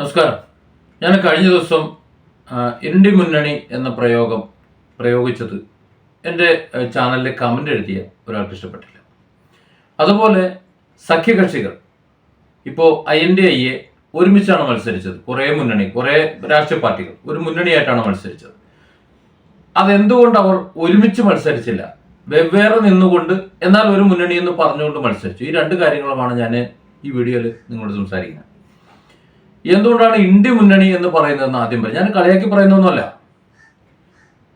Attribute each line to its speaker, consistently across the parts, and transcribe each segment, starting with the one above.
Speaker 1: നമസ്കാരം. ഞാൻ കഴിഞ്ഞ ദിവസം ഇരുണ്ടി മുന്നണി എന്ന പ്രയോഗം പ്രയോഗിച്ചത് എന്റെ ചാനലിലെ കമന്റ് എഴുതിയ ഒരാൾക്ക് ഇഷ്ടപ്പെട്ടില്ല. അതുപോലെ സഖ്യകക്ഷികൾ. ഇപ്പോൾ I N D I A ഒരുമിച്ചാണ് മത്സരിച്ചത്. കുറേ മുന്നണി കുറേ രാഷ്ട്രീയ പാർട്ടികൾ ഒരു മുന്നണിയായിട്ടാണ് മത്സരിച്ചത്. അതെന്തുകൊണ്ട് അവർ ഒരുമിച്ച് മത്സരിച്ചില്ല? വെവ്വേറെ നിന്നുകൊണ്ട് എന്നാൽ ഒരു മുന്നണി എന്ന് പറഞ്ഞുകൊണ്ട് മത്സരിച്ചു. ഈ രണ്ട് കാര്യങ്ങളുമാണ് ഞാൻ ഈ വീഡിയോയിൽ നിങ്ങളോട് സംസാരിക്കുന്നത്. എന്തുകൊണ്ടാണ് ഇന്ത്യ മുന്നണി എന്ന് പറയുന്നതെന്ന് ആദ്യം പറയും ഞാൻ കളിയാക്കി പറയുന്നൊന്നുമല്ല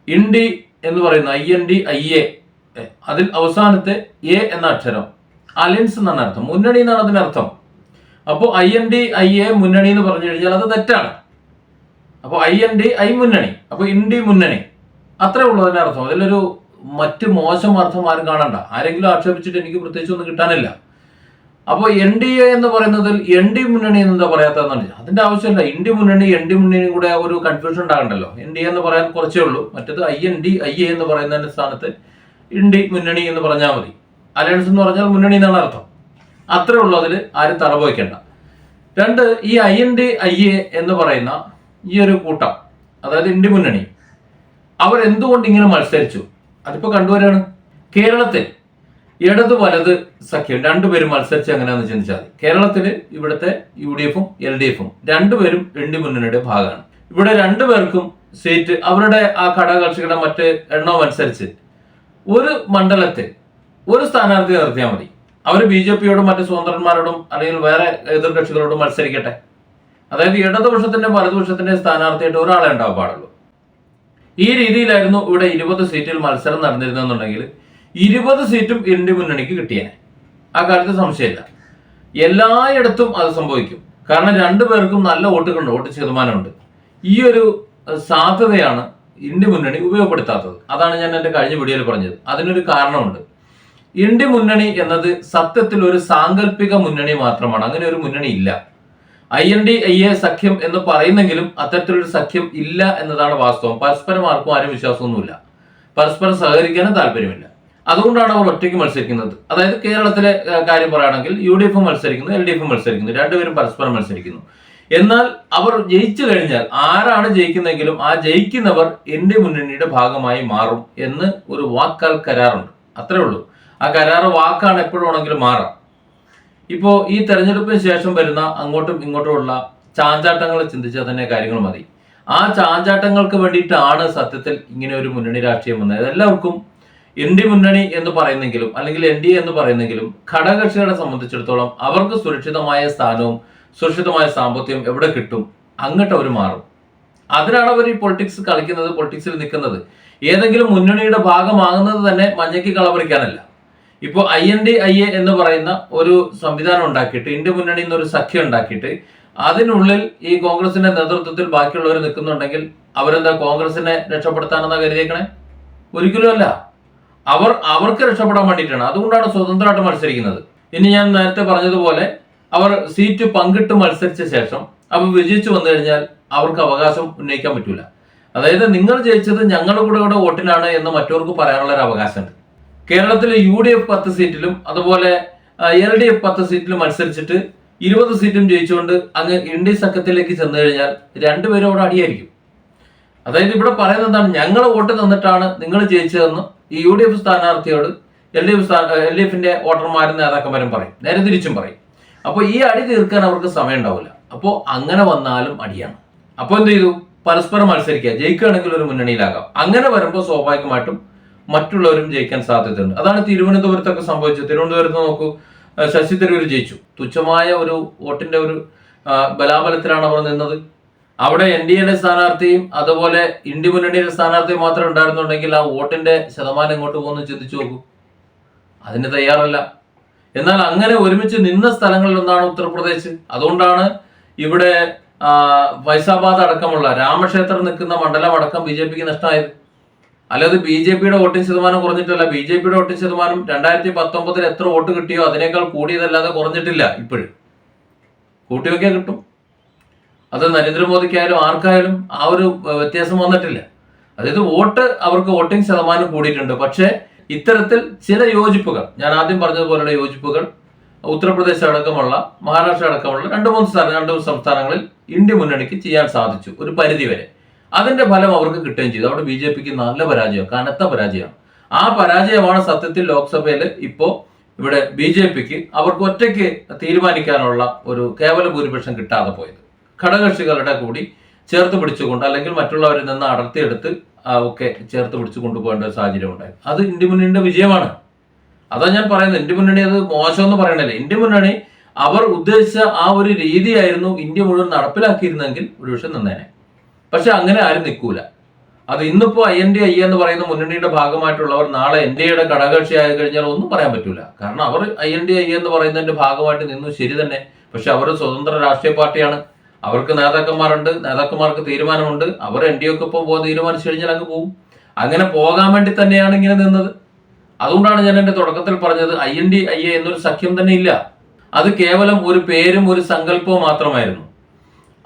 Speaker 1: ഇൻഡി എന്ന് പറയുന്ന I N D I A അതിൽ അവസാനത്തെ എ എന്ന അക്ഷരം. അലയൻസ് എന്നാണ് അർത്ഥം. മുന്നണി എന്നാണ് അതിന്റെ അർത്ഥം അപ്പോൾ I N D I A മുന്നണി എന്ന് പറഞ്ഞു കഴിഞ്ഞാൽ അത് തെറ്റാണ്. അപ്പോൾ ഐ എൻ ഡി ഐ മുന്നണി. അപ്പോൾ ഇൻഡി മുന്നണി. അത്രേ ഉള്ളൂ അതിന്റെ അർത്ഥം അതിലൊരു മറ്റ് മോശം അർത്ഥം ആരും കാണണ്ട. ആരെങ്കിലും ആക്ഷേപിച്ചിട്ട് എനിക്ക് പ്രത്യേകിച്ച് ഒന്നും കിട്ടാനില്ല. അപ്പോൾ എൻ ഡി എ എന്ന് പറയുന്നതിൽ എൻ ഡി മുന്നണി എന്താ പറയാത്തതെന്നാണ് അതിന്റെ ആവശ്യമില്ല. ഇന്ത്യ മുന്നണി എൻ ഡി മുന്നണിയും കൂടെ ഒരു കൺഫ്യൂഷൻ ഉണ്ടാകണ്ടല്ലോ. എൻ ഡി എന്ന് പറയാൻ കുറച്ചേ ഉള്ളൂ. മറ്റത് I N D I A എന്ന് പറയുന്നതിന്റെ സ്ഥാനത്ത് ഇന്ത്യ മുന്നണി എന്ന് പറഞ്ഞാൽ മതി. അലയൻസ് എന്ന് പറഞ്ഞാൽ മുന്നണി എന്നാണ് അർത്ഥം. അത്രേ ഉള്ളൂ അതിൽ ആരും തറവ് വയ്ക്കേണ്ട രണ്ട് ഈ I N D I A എന്ന് പറയുന്ന ഈ ഒരു കൂട്ടം അതായത് ഇന്ത്യ മുന്നണി അവർ എന്തുകൊണ്ട് ഇങ്ങനെ മത്സരിച്ചു? അതിപ്പോൾ കണ്ടുവരാണ്. കേരളത്തിൽ ഇടത് വലത് സഖ്യം രണ്ടുപേരും മത്സരിച്ച് എങ്ങനെയാണെന്ന് ചിന്തിച്ചാൽ കേരളത്തിൽ ഇവിടുത്തെ യു ഡി എഫും എൽ ഡി എഫും രണ്ടുപേരും രണ്ടു മുന്നണിയുടെ ഭാഗമാണ്. ഇവിടെ രണ്ടുപേർക്കും സീറ്റ് അവരുടെ ആ ഘടകകക്ഷികളുടെ മറ്റ് എണ്ണവും അനുസരിച്ച് ഒരു മണ്ഡലത്തിൽ ഒരു സ്ഥാനാർത്ഥി നിർത്തിയാൽ മതി. അവർ ബി ജെ പിയോടും മറ്റ് സ്വതന്ത്രന്മാരോടും അല്ലെങ്കിൽ വേറെ എതിർകക്ഷികളോടും മത്സരിക്കട്ടെ. അതായത് ഇടതുപക്ഷത്തിന്റെ വലതുപക്ഷത്തിന്റെ സ്ഥാനാർത്ഥിയായിട്ട് ഒരാളെ ഉണ്ടാവാൻ പാടുള്ളൂ. ഈ രീതിയിലായിരുന്നു ഇവിടെ ഇരുപത് സീറ്റിൽ മത്സരം നടന്നിരുന്നെന്നുണ്ടെങ്കിൽ ഇരുപത് സീറ്റും ഇന്ത്യ മുന്നണിക്ക് കിട്ടിയേനെ. ആ കാര്യത്തിൽ സംശയമില്ല. എല്ലായിടത്തും അത് സംഭവിക്കും. കാരണം രണ്ടു പേർക്കും നല്ല വോട്ടുകളുണ്ട് വോട്ട് ശതമാനമുണ്ട്. ഈ ഒരു സാധ്യതയാണ് ഇന്ത്യ മുന്നണി ഉപയോഗപ്പെടുത്താത്തത്. അതാണ് ഞാൻ എന്റെ കഴിഞ്ഞ വീഡിയോയിൽ പറഞ്ഞത്. അതിനൊരു കാരണമുണ്ട്. ഇന്ത്യ മുന്നണി എന്നത് സത്യത്തിൽ ഒരു സാങ്കല്പിക മുന്നണി മാത്രമാണ്. അങ്ങനെ ഒരു മുന്നണി ഇല്ല. I N D I A സഖ്യം എന്ന് പറയുന്നെങ്കിലും അത്തരത്തിലൊരു സഖ്യം ഇല്ല എന്നതാണ് വാസ്തവം. പരസ്പരം ആർക്കും ആരും വിശ്വാസമൊന്നുമില്ല. പരസ്പരം സഹകരിക്കാനും താല്പര്യമില്ല. അതുകൊണ്ടാണ് അവർ ഒറ്റയ്ക്ക് മത്സരിക്കുന്നത്. അതായത് കേരളത്തിലെ കാര്യം പറയുകയാണെങ്കിൽ യു ഡി എഫ് മത്സരിക്കുന്നു എൽ ഡി എഫ് മത്സരിക്കുന്നു രണ്ടുപേരും പരസ്പരം മത്സരിക്കുന്നു. എന്നാൽ അവർ ജയിച്ചു കഴിഞ്ഞാൽ ആരാണ് ജയിക്കുന്നതെങ്കിലും ആ ജയിക്കുന്നവർ എന്റെ മുന്നണിയുടെ ഭാഗമായി മാറും എന്ന് ഒരു വാക്കാൽ കരാറുണ്ട്. അത്രേ ഉള്ളൂ. ആ കരാറ് വാക്കാണ് എപ്പോഴും ആണെങ്കിലും മാറാം. ഇപ്പോ ഈ തെരഞ്ഞെടുപ്പിന് ശേഷം വരുന്ന അങ്ങോട്ടും ഇങ്ങോട്ടുമുള്ള ചാഞ്ചാട്ടങ്ങൾ ചിന്തിച്ചാൽ തന്നെ കാര്യങ്ങൾ മതി. ആ ചാഞ്ചാട്ടങ്ങൾക്ക് വേണ്ടിയിട്ടാണ് സത്യത്തിൽ ഇങ്ങനെ ഒരു മുന്നണി രാഷ്ട്രീയം വന്നത്. എല്ലാവർക്കും ഇന്ത്യ മുന്നണി എന്ന് പറയുന്നെങ്കിലും അല്ലെങ്കിൽ എൻ ഡി എന്ന് പറയുന്നെങ്കിലും ഘടകകക്ഷികളെ സംബന്ധിച്ചിടത്തോളം അവർക്ക് സുരക്ഷിതമായ സ്ഥാനവും സുരക്ഷിതമായ സാമ്പത്തികം എവിടെ കിട്ടും? അങ്ങോട്ട് അവർ മാറും. അതിനാണ് അവർ ഈ പൊളിറ്റിക്സ് കളിക്കുന്നത് പൊളിറ്റിക്സിൽ നിൽക്കുന്നത്. ഏതെങ്കിലും മുന്നണിയുടെ ഭാഗമാകുന്നത് തന്നെ മഞ്ഞയ്ക്ക് കളപറിക്കാനല്ല. ഇപ്പോൾ I N D I A എന്ന് പറയുന്ന ഒരു സംവിധാനം ഉണ്ടാക്കിയിട്ട് ഇന്ത്യ മുന്നണി എന്നൊരു സഖ്യം ഉണ്ടാക്കിയിട്ട് അതിനുള്ളിൽ ഈ കോൺഗ്രസിന്റെ നേതൃത്വത്തിൽ ബാക്കിയുള്ളവർ നിൽക്കുന്നുണ്ടെങ്കിൽ അവരെന്താ കോൺഗ്രസിനെ രക്ഷപ്പെടുത്താനെന്നാ കരുതിയേക്കണേ? ഒരിക്കലും അല്ല. അവർ അവർക്ക് രക്ഷപ്പെടാൻ വേണ്ടിയിട്ടാണ്. അതുകൊണ്ടാണ് സ്വതന്ത്രമായിട്ട് മത്സരിക്കുന്നത്. ഇനി ഞാൻ നേരത്തെ പറഞ്ഞതുപോലെ അവർ സീറ്റ് പങ്കിട്ട് മത്സരിച്ച ശേഷം അവർ വിജയിച്ചു വന്നു കഴിഞ്ഞാൽ അവർക്ക് അവകാശം ഉന്നയിക്കാൻ പറ്റൂല. അതായത് നിങ്ങൾ ജയിച്ചത് ഞങ്ങളുടെ കൂടെ കൂടെ വോട്ടിനാണ് എന്ന് മറ്റവർക്ക് പറയാനുള്ള ഒരു അവകാശമുണ്ട്. കേരളത്തിലെ യു ഡി എഫ് പത്ത് സീറ്റിലും അതുപോലെ എൽ ഡി എഫ് പത്ത് സീറ്റിലും മത്സരിച്ചിട്ട് ഇരുപത് സീറ്റും ജയിച്ചുകൊണ്ട് അങ്ങ് ഇന്ത്യ സഖ്യത്തിലേക്ക് ചെന്നു കഴിഞ്ഞാൽ രണ്ടുപേരും അവിടെ അടിയായിരിക്കും. അതായത് ഇവിടെ പറയുന്നത് എന്താണ്? ഞങ്ങൾ വോട്ട് തന്നിട്ടാണ് നിങ്ങൾ ജയിച്ചതെന്ന് ഈ U D F സ്ഥാനാർത്ഥിയോട് L D F L D എഫിന്റെ വോട്ടർമാരും നേതാക്കന്മാരും പറയും. നേരെ തിരിച്ചും പറയും. അപ്പോൾ ഈ അടി തീർക്കാൻ അവർക്ക് സമയം ഉണ്ടാവില്ല. അപ്പോൾ അങ്ങനെ വന്നാലും അടിയാണ്. അപ്പോൾ എന്ത് ചെയ്തു? പരസ്പരം മത്സരിക്കുക. ജയിക്കുകയാണെങ്കിൽ ഒരു മുന്നണിയിലാകാം. അങ്ങനെ വരുമ്പോൾ സ്വാഭാവികമായിട്ടും മറ്റുള്ളവരും ജയിക്കാൻ സാധ്യതയുണ്ട്. അതാണ് തിരുവനന്തപുരത്തൊക്കെ സംഭവിച്ചത്. തിരുവനന്തപുരത്ത് നോക്കൂ ശശി തരൂർ ജയിച്ചു. തുച്ഛമായ ഒരു വോട്ടിന്റെ ഒരു ബലാബലത്തിലാണ് അവർ നിന്നത്. അവിടെ എൻ ഡി എയുടെ സ്ഥാനാർത്ഥിയും അതുപോലെ ഇന്ത്യ മുന്നണിയുടെ സ്ഥാനാർത്ഥിയും മാത്രം ഉണ്ടായിരുന്നുണ്ടെങ്കിൽ ആ വോട്ടിന്റെ ശതമാനം ഇങ്ങോട്ട് പോകുന്നു ചിന്തിച്ചു നോക്കൂ. അതിന് തയ്യാറല്ല. എന്നാൽ അങ്ങനെ ഒരുമിച്ച് നിന്ന സ്ഥലങ്ങളിൽ ഒന്നാണ് ഉത്തർപ്രദേശ്. അതുകൊണ്ടാണ് ഇവിടെ ഫൈസാബാദ് അടക്കമുള്ള രാമക്ഷേത്രം നിൽക്കുന്ന മണ്ഡലം അടക്കം ബി ജെ പിക്ക് നഷ്ടമായത്. അല്ലാതെ ബി ജെ പിയുടെ വോട്ടിംഗ് ശതമാനം കുറഞ്ഞിട്ടല്ല. ബി ജെ പിയുടെ വോട്ടിംഗ് ശതമാനം രണ്ടായിരത്തി പത്തൊമ്പതിൽ എത്ര വോട്ട് കിട്ടിയോ അതിനേക്കാൾ കൂടിയതല്ലാതെ കുറഞ്ഞിട്ടില്ല ഇപ്പോഴും. കൂട്ടിയൊക്കെ കിട്ടും. അത് നരേന്ദ്രമോദിക്കായാലും ആർക്കായാലും ആ ഒരു വ്യത്യാസം വന്നിട്ടില്ല. അതായത് വോട്ട് അവർക്ക് വോട്ടിംഗ് ശതമാനം കൂടിയിട്ടുണ്ട്. പക്ഷേ ഇത്തരത്തിൽ ചില യോജിപ്പുകൾ ഞാൻ ആദ്യം പറഞ്ഞതുപോലെയുള്ള യോജിപ്പുകൾ ഉത്തർപ്രദേശ് അടക്കമുള്ള മഹാരാഷ്ട്ര അടക്കമുള്ള രണ്ട് മൂന്ന് സ്ഥലം രണ്ട് സംസ്ഥാനങ്ങളിൽ ഇന്ത്യ മുന്നണിക്ക് ചെയ്യാൻ സാധിച്ചു ഒരു പരിധി വരെ. അതിന്റെ ഫലം അവർക്ക് കിട്ടുകയും ചെയ്തു. അവിടെ ബി ജെ പിക്ക് നല്ല പരാജയം കനത്ത പരാജയമാണ് ആ പരാജയമാണ് സത്യത്തിൽ ലോക്സഭയിൽ ഇപ്പോൾ ഇവിടെ ബി ജെ പിക്ക് അവർക്ക് ഒറ്റയ്ക്ക് തീരുമാനിക്കാനുള്ള ഒരു കേവല ഭൂരിപക്ഷം കിട്ടാതെ പോയത്. ഘടകകക്ഷികളുടെ കൂടി ചേർത്ത് പിടിച്ചുകൊണ്ട് അല്ലെങ്കിൽ മറ്റുള്ളവരിൽ നിന്ന് അടർത്തിയെടുത്ത് ഒക്കെ ചേർത്ത് പിടിച്ചു കൊണ്ടുപോകേണ്ട ഒരു സാഹചര്യം ഉണ്ടായി അത് ഇന്ത്യ മുന്നണിയുടെ വിജയമാണ്. അതാ ഞാൻ പറയുന്നത്. ഇന്ത്യ മുന്നണി അത് മോശമെന്ന് പറയണല്ലേ. ഇന്ത്യ മുന്നണി അവർ ഉദ്ദേശിച്ച ആ ഒരു രീതിയായിരുന്നു ഇന്ത്യ മുഴുവൻ നടപ്പിലാക്കിയിരുന്നെങ്കിൽ ഒരുപക്ഷെ നിന്നേനെ. പക്ഷെ അങ്ങനെ ആരും നിൽക്കൂല. അത് ഇന്നിപ്പോ ഐ എൻ ഡി ഐ എന്ന് പറയുന്ന മുന്നണിയുടെ ഭാഗമായിട്ടുള്ളവർ നാളെ എൻ ഡി എയുടെ ഘടകകക്ഷി ആയി കഴിഞ്ഞാൽ ഒന്നും പറയാൻ പറ്റൂല. കാരണം അവർ ഐ എൻ ഡി ഐ എന്ന് പറയുന്നതിന്റെ ഭാഗമായിട്ട് നിന്നു ശരി തന്നെ. പക്ഷെ അവർ സ്വതന്ത്ര രാഷ്ട്രീയ പാർട്ടിയാണ്. അവർക്ക് നേതാക്കന്മാരുണ്ട് നേതാക്കന്മാർക്ക് തീരുമാനമുണ്ട്. അവർ എൻ ഡി ഒക്കെ ഇപ്പോൾ പോകാൻ തീരുമാനിച്ചു കഴിഞ്ഞാൽ അങ്ങ് പോകും അങ്ങനെ പോകാൻ വേണ്ടി തന്നെയാണ് ഇങ്ങനെ നിന്നത്. അതുകൊണ്ടാണ് ഞാൻ എന്റെ തുടക്കത്തിൽ പറഞ്ഞത് I N D I A എന്നൊരു സഖ്യം തന്നെ ഇല്ല. അത് കേവലം ഒരു പേരും ഒരു സങ്കല്പവും മാത്രമായിരുന്നു.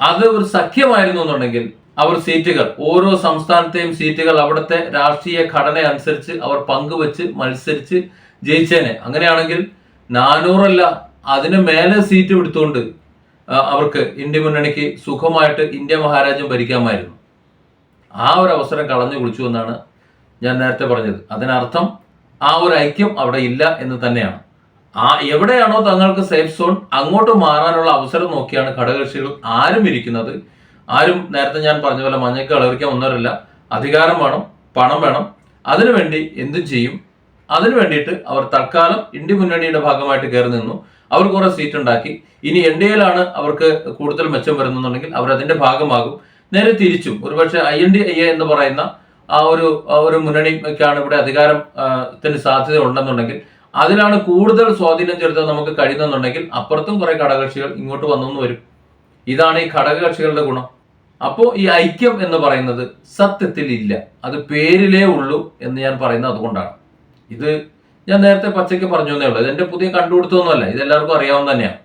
Speaker 1: അത് ഒരു സഖ്യമായിരുന്നു എന്നുണ്ടെങ്കിൽ അവർ സീറ്റുകൾ ഓരോ സംസ്ഥാനത്തെയും സീറ്റുകൾ അവിടുത്തെ രാഷ്ട്രീയ ഘടന അനുസരിച്ച് അവർ പങ്കുവെച്ച് മത്സരിച്ച് ജയിച്ചേനെ. അങ്ങനെയാണെങ്കിൽ നാനൂറല്ല അതിന് മേലെ സീറ്റ് എടുത്തുകൊണ്ട് അവർക്ക് ഇന്ത്യ മുന്നണിക്ക് സുഖമായിട്ട് ഇന്ത്യ മഹാരാജ്യം ഭരിക്കാമായിരുന്നു. ആ ഒരു അവസരം കളഞ്ഞു കുളിച്ചു എന്നാണ് ഞാൻ നേരത്തെ പറഞ്ഞത്. അതിനർത്ഥം ആ ഒരു ഐക്യം അവിടെ ഇല്ല എന്ന് തന്നെയാണ്. ആ എവിടെയാണോ തങ്ങൾക്ക് സേഫ് സോൺ അങ്ങോട്ട് മാറാനുള്ള അവസരം നോക്കിയാണ് ഘടകകക്ഷികൾ ആരും ഇരിക്കുന്നത്. ആരും നേരത്തെ ഞാൻ പറഞ്ഞ പോലെ മഞ്ഞക്ക് കളറിക്കാൻ ഒന്നരല്ല അധികാരം വേണം പണം വേണം. അതിനുവേണ്ടി എന്തും ചെയ്യും. അതിനു വേണ്ടിയിട്ട് അവർ തൽക്കാലം ഇന്ത്യ മുന്നണിയുടെ ഭാഗമായിട്ട് കയറി നിന്നു. അവർ കുറെ സീറ്റ് ഉണ്ടാക്കി. ഇനി എൻ ഡി എയിലാണ് അവർക്ക് കൂടുതൽ മെച്ചം വരുന്നുണ്ടെങ്കിൽ അവർ അതിന്റെ ഭാഗമാകും. നേരെ തിരിച്ചും. ഒരുപക്ഷെ ഐ എൻ ഡി ഐ എന്ന് പറയുന്ന ആ ഒരു ഒരു മുന്നണിക്കാണ് ഇവിടെ അധികാരത്തിന് സാധ്യത ഉണ്ടെന്നുണ്ടെങ്കിൽ അതിലാണ് കൂടുതൽ സ്വാധീനം ചെലുത്താൻ നമുക്ക് കഴിയുന്നുണ്ടെങ്കിൽ അപ്പുറത്തും കുറെ ഘടകകക്ഷികൾ ഇങ്ങോട്ട് വന്നു വരും. ഇതാണ് ഈ ഘടകകക്ഷികളുടെ ഗുണം. അപ്പോൾ ഈ ഐക്യം എന്ന് പറയുന്നത് സത്യത്തിൽ ഇല്ല അത് പേരിലേ ഉള്ളൂ എന്ന് ഞാൻ പറയുന്നത് അതുകൊണ്ടാണ്. ഇത് ഞാൻ നേരത്തെ പച്ചയ്ക്ക് പറഞ്ഞു എന്നേ ഉള്ളൂ ഇതെന്റെ പുതിയ കണ്ടുപിടുത്തമൊന്നുമല്ല. ഇതെല്ലാവർക്കും അറിയാവുന്ന തന്നെയാണ്